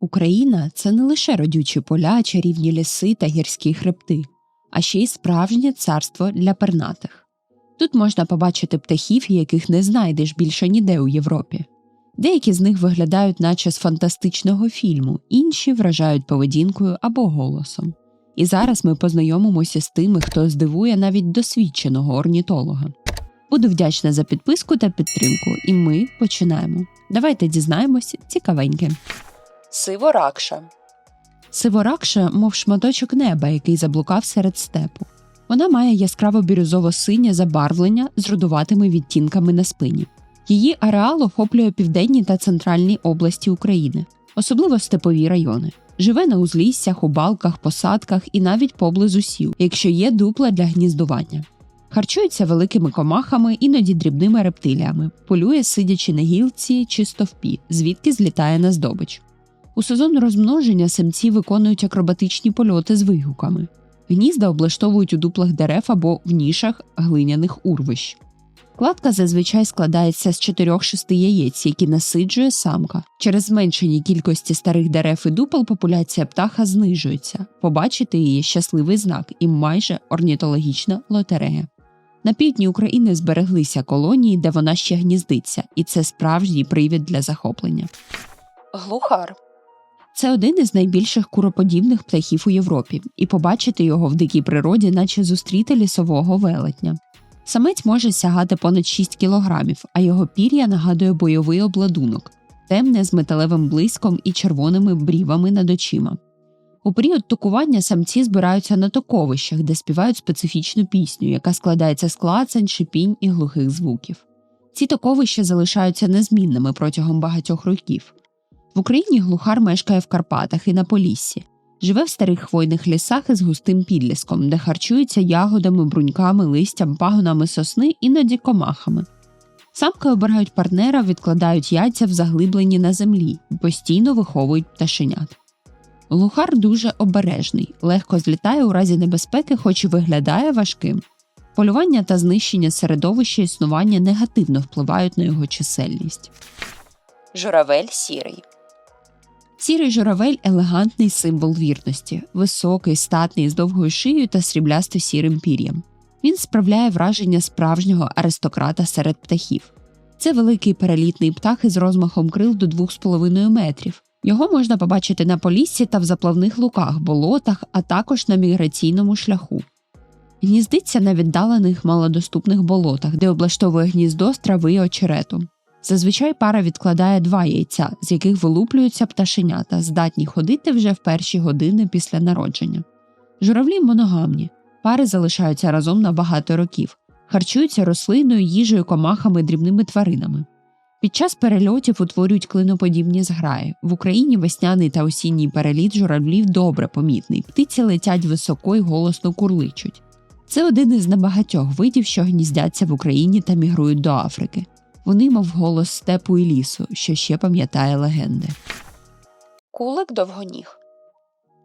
Україна це не лише родючі поля, чарівні ліси та гірські хребти, а ще й справжнє царство для пернатих. Тут можна побачити птахів, яких не знайдеш більше ніде у Європі. Деякі з них виглядають наче з фантастичного фільму, інші вражають поведінкою або голосом. І зараз ми познайомимося з тими, хто здивує навіть досвідченого орнітолога. Буду вдячна за підписку та підтримку, і ми починаємо. Давайте дізнаємося цікавеньке. Сиворакша Сиворакша, мов шматочок неба, який заблукав серед степу. Вона має яскраво бірюзово-синє забарвлення з рудуватими відтінками на спині. Її ареал охоплює південні та центральні області України, особливо степові райони. Живе на узліссях, у балках, посадках і навіть поблизу сіл, якщо є дупла для гніздування. Харчується великими комахами, іноді дрібними рептиліями, полює, сидячи на гілці чи стовпі, звідки злітає на здобич. У сезон розмноження самці виконують акробатичні польоти з вигуками. Гнізда облаштовують у дуплах дерев або в нішах глиняних урвищ. Кладка зазвичай складається з 4-6 яєць, які насиджує самка. Через зменшення кількості старих дерев і дупел популяція птаха знижується. Побачити її щасливий знак і майже орнітологічна лотерея. На півдні України збереглися колонії, де вона ще гніздиться, і це справжній привід для захоплення. Глухар це один із найбільших куроподібних птахів у Європі, і побачити його в дикій природі, наче зустріти лісового велетня. Самець може сягати понад 6 кілограмів, а його пір'я нагадує бойовий обладунок, темне з металевим блиском і червоними брівами над очима. У період токування самці збираються на токовищах, де співають специфічну пісню, яка складається з клацань, шипінь і глухих звуків. Ці токовища залишаються незмінними протягом багатьох років. В Україні глухар мешкає в Карпатах і на Поліссі, живе в старих хвойних лісах із густим підліском, де харчується ягодами, бруньками, листям, пагонами сосни, іноді комахами. Самки обирають партнера, відкладають яйця в заглибленні на землі постійно виховують пташенят. Глухар дуже обережний, легко злітає у разі небезпеки, хоч і виглядає важким. Полювання та знищення середовища існування негативно впливають на його чисельність. Журавель сірий Сірий журавель елегантний символ вірності, високий, статний з довгою шиєю та сріблясто сірим пір'ям. Він справляє враження справжнього аристократа серед птахів. Це великий перелітний птах із розмахом крил до 2,5 метрів. Його можна побачити на поліссі та в заплавних луках, болотах, а також на міграційному шляху. Гніздиться на віддалених малодоступних болотах, де облаштовує гніздо з трави очерету. Зазвичай пара відкладає два яйця, з яких вилуплюються пташенята, здатні ходити вже в перші години після народження. Журавлі моногамні, пари залишаються разом на багато років, харчуються рослиною, їжею, комахами, дрібними тваринами. Під час перельотів утворюють клиноподібні зграї. В Україні весняний та осінній переліт журавлів добре помітний, птиці летять високо й голосно курличуть. Це один із небагатьох видів, що гніздяться в Україні та мігрують до Африки. Вони, мов голос степу і лісу, що ще пам'ятає легенди. Кулик довгоніг.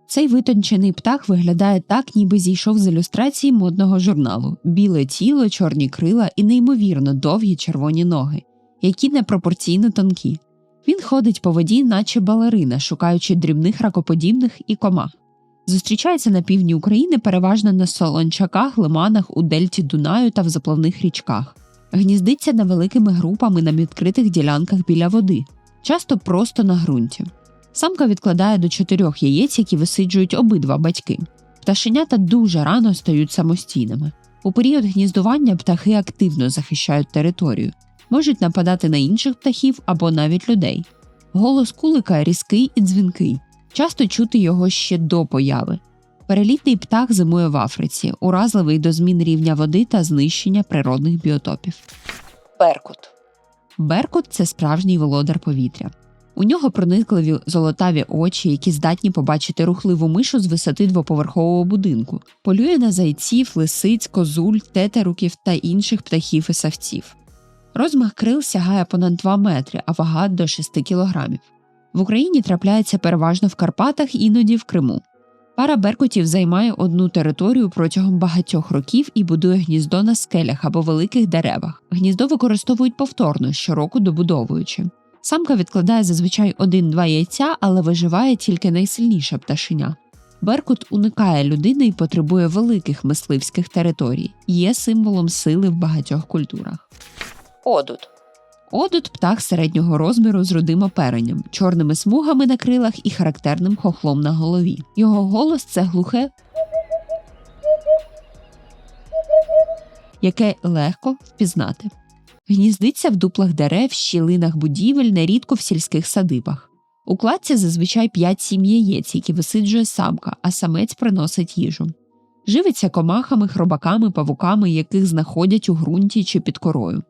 Цей витончений птах виглядає так, ніби зійшов з ілюстрації модного журналу біле тіло, чорні крила і неймовірно довгі червоні ноги, які непропорційно тонкі. Він ходить по воді, наче балерина, шукаючи дрібних ракоподібних і комах. Зустрічається на півдні України переважно на солончаках, лиманах, у дельті Дунаю та в заплавних річках гніздиться невеликими групами на відкритих ділянках біля води, часто просто на ґрунті. Самка відкладає до чотирьох яєць, які висиджують обидва батьки. Пташенята дуже рано стають самостійними. У період гніздування птахи активно захищають територію, можуть нападати на інших птахів або навіть людей. Голос кулика різкий і дзвінкий, часто чути його ще до появи. Перелітний птах зимує в Африці, уразливий до змін рівня води та знищення природних біотопів. Беркут Беркут це справжній володар повітря. У нього проникливі золотаві очі, які здатні побачити рухливу мишу з висоти двоповерхового будинку, полює на зайців, лисиць, козуль, тетеруків та інших птахів і савців. Розмах крил сягає понад 2 метри, а вага до 6 кілограмів. В Україні трапляється переважно в Карпатах, іноді в Криму. Пара беркутів займає одну територію протягом багатьох років і будує гніздо на скелях або великих деревах. Гніздо використовують повторно, щороку добудовуючи. Самка відкладає зазвичай один-два яйця, але виживає тільки найсильніше пташеня. Беркут уникає людини і потребує великих мисливських територій, є символом сили в багатьох культурах. Одут Одут птах середнього розміру з рудим оперенням, чорними смугами на крилах і характерним хохлом на голові. Його голос це глухе, яке легко впізнати. Гніздиться в дуплах дерев, щілинах будівель, нерідко в сільських садибах. У кладці зазвичай 5-7 яєць, які висиджує самка, а самець приносить їжу. Живиться комахами, хробаками, павуками, яких знаходять у ґрунті чи під корою.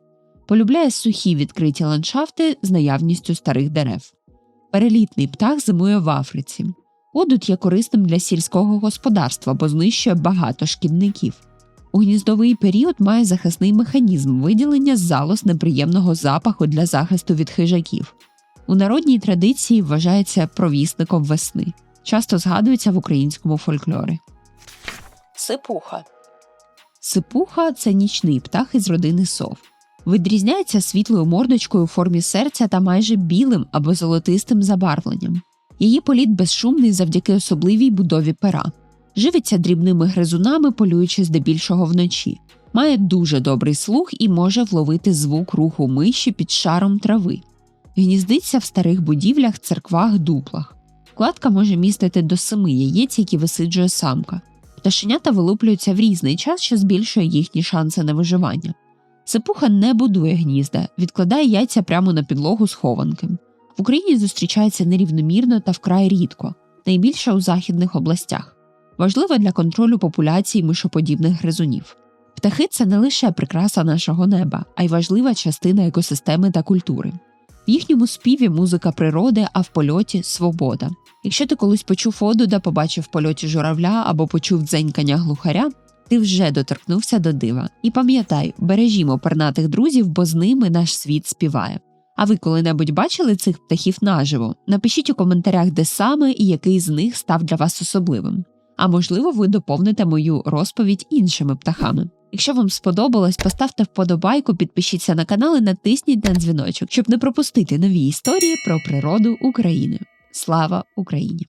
Полюбляє сухі відкриті ландшафти з наявністю старих дерев. Перелітний птах зимує в Африці. Одут є корисним для сільського господарства, бо знищує багато шкідників. У гніздовий період має захисний механізм виділення залоз неприємного запаху для захисту від хижаків. У народній традиції вважається провісником весни, часто згадується в українському фольклорі. Сипуха Сипуха це нічний птах із родини сов. Відрізняється світлою мордочкою у формі серця та майже білим або золотистим забарвленням. Її політ безшумний завдяки особливій будові пера. Живиться дрібними гризунами, полюючи здебільшого вночі. Має дуже добрий слух і може вловити звук руху миші під шаром трави. Гніздиться в старих будівлях, церквах, дуплах. Кладка може містити до семи яєць, які висиджує самка. Пташенята вилуплюються в різний час, що збільшує їхні шанси на виживання. Сипуха не будує гнізда, відкладає яйця прямо на підлогу схованки. В Україні зустрічається нерівномірно та вкрай рідко, найбільше у західних областях. Важлива для контролю популяції мишоподібних гризунів. Птахи це не лише прикраса нашого неба, а й важлива частина екосистеми та культури. В їхньому співі музика природи, а в польоті свобода. Якщо ти колись почув одуда, побачив в польоті журавля або почув дзенькання глухаря, ти вже доторкнувся до дива. І пам'ятай, бережімо пернатих друзів, бо з ними наш світ співає. А ви коли-небудь бачили цих птахів наживо? Напишіть у коментарях, де саме і який з них став для вас особливим. А можливо, ви доповните мою розповідь іншими птахами. Якщо вам сподобалось, поставте вподобайку, підпишіться на канал і натисніть на дзвіночок, щоб не пропустити нові історії про природу України. Слава Україні!